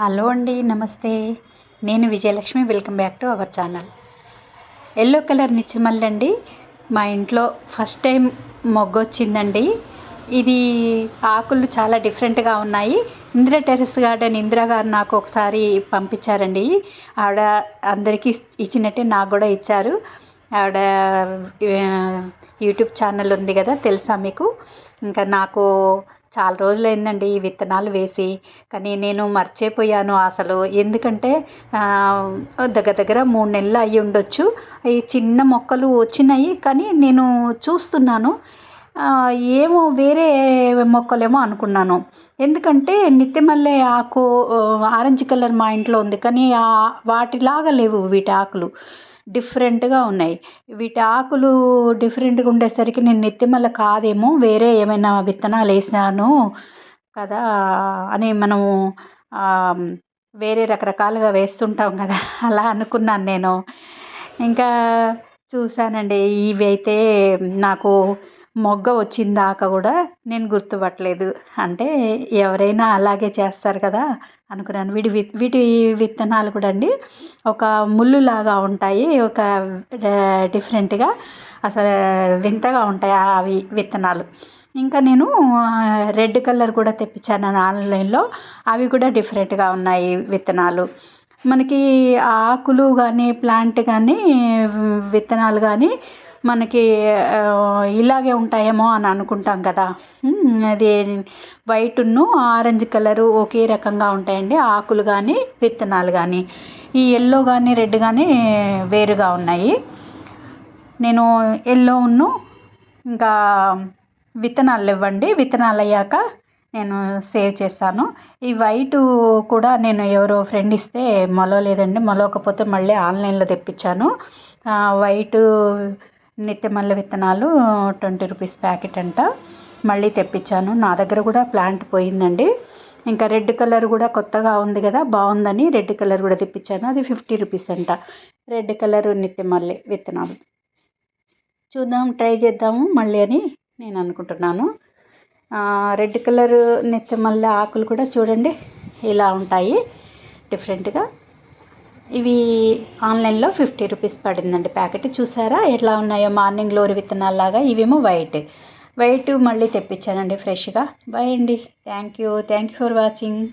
Hello అండి నమస్తే. నేను Vijayalakshmi welcome back to our channel. Yellow colour నిచ్చిమల్లి అండి. మా ఇంట్లో ఫస్ట్ టైం మొగ్గొచ్చిందండి. ఇది ఆకులు చాలా డిఫరెంట్గా ఉన్నాయి. ఇందిరా టెరెస్ గార్డెన్ ఇందిరా గారు నాకు ఒకసారి పంపించారండి. ఆవిడ అందరికీ ఇచ్చినట్టే నాకు కూడా ఇచ్చారు. ఆవిడ యూట్యూబ్ ఛానల్ ఉంది కదా తెలుసా మీకు? ఇంకా నాకు చాలా రోజులైందండి ఈ విత్తనాలు వేసి. కానీ నేను మర్చిపోయాను అసలు. ఎందుకంటే దగ్గర దగ్గర మూడు నెలలు అయ్యి ఉండొచ్చు. ఈ చిన్న మొక్కలు వచ్చినాయి. కానీ నేను చూస్తున్నాను. ఏమో వేరే మొక్కలేమో అనుకున్నాను. ఎందుకంటే నిత్యమల్లె ఆకు ఆరెంజ్ కలర్ మా ఇంట్లో ఉంది. కానీ వాటిలాగా లేవు వీటి ఆకులు. డిఫరెంట్గా ఉన్నాయి. వీటి ఆకులు డిఫరెంట్గా ఉండేసరికి నేను నెత్తిమల్ల కాదేమో వేరే ఏమైనా విత్తనాలు వేసాను కదా అని మనము వేరే రకరకాలుగా వేస్తుంటాం కదా అలా అనుకున్నాను నేను. ఇంకా చూశానండి ఇవి అయితే నాకు మొగ్గ వచ్చిన దాకా కూడా నేను గుర్తుపట్టలేదు. అంటే ఎవరైనా అలాగే చేస్తారు కదా అనుకున్నాను. వీటి వి వీటి విత్తనాలు కూడా అండి ఒక ముళ్ళులాగా ఉంటాయి. ఒక డిఫరెంట్గా అసలు వింతగా ఉంటాయి అవి విత్తనాలు. ఇంకా నేను రెడ్ కలర్ కూడా తెప్పించాను ఆన్లైన్లో. అవి కూడా డిఫరెంట్గా ఉన్నాయి విత్తనాలు. మనకి ఆకులు కానీ ప్లాంట్ కానీ విత్తనాలు కానీ మనకి ఇలాగే ఉంటాయేమో అని అనుకుంటాం కదా. అది వైట్ను ఆరెంజ్ కలరు ఒకే రకంగా ఉంటాయండి. ఆకులు కానీ విత్తనాలు కానీ ఈ ఎల్లో కానీ రెడ్ కానీ వేరుగా ఉన్నాయి. నేను ఎల్లోను ఇంకా విత్తనాలు ఇవ్వండి. విత్తనాలు అయ్యాక నేను సేవ్ చేస్తాను. ఈ వైట్ కూడా నేను ఎవరో ఫ్రెండ్ ఇస్తే మొలవలేదండి. మొలవకపోతే మళ్ళీ ఆన్లైన్లో తెప్పించాను. వైట్ నిత్యమల్లె విత్తనాలు ట్వంటీ రూపీస్ ప్యాకెట్ అంట. మళ్ళీ తెప్పించాను. నా దగ్గర కూడా ప్లాంట్ పోయిందండి. ఇంకా రెడ్ కలర్ కూడా కొత్తగా ఉంది కదా బాగుందని రెడ్ కలర్ కూడా తెప్పించాను. అది ఫిఫ్టీ రూపీస్ అంట. రెడ్ కలర్ నిత్యమల్లె విత్తనాలు. చూద్దాం ట్రై చేద్దాము మళ్ళీ అని నేను అనుకుంటున్నాను. రెడ్ కలర్ నిత్యమల్లె ఆకులు కూడా చూడండి ఇలా ఉంటాయి డిఫరెంట్గా. ఇవి ఆన్లైన్లో ఫిఫ్టీ రూపీస్ పడిందండి ప్యాకెట్. చూసారా? ఎట్లా ఉన్నాయో మార్నింగ్ గ్లోరీ విత్తనాల్లాగా. ఇవేమో వైట్. వైట్ మళ్ళీ తెప్పించానండి ఫ్రెష్గా. బాయ్ అండి. Thank you. Thank you for watching.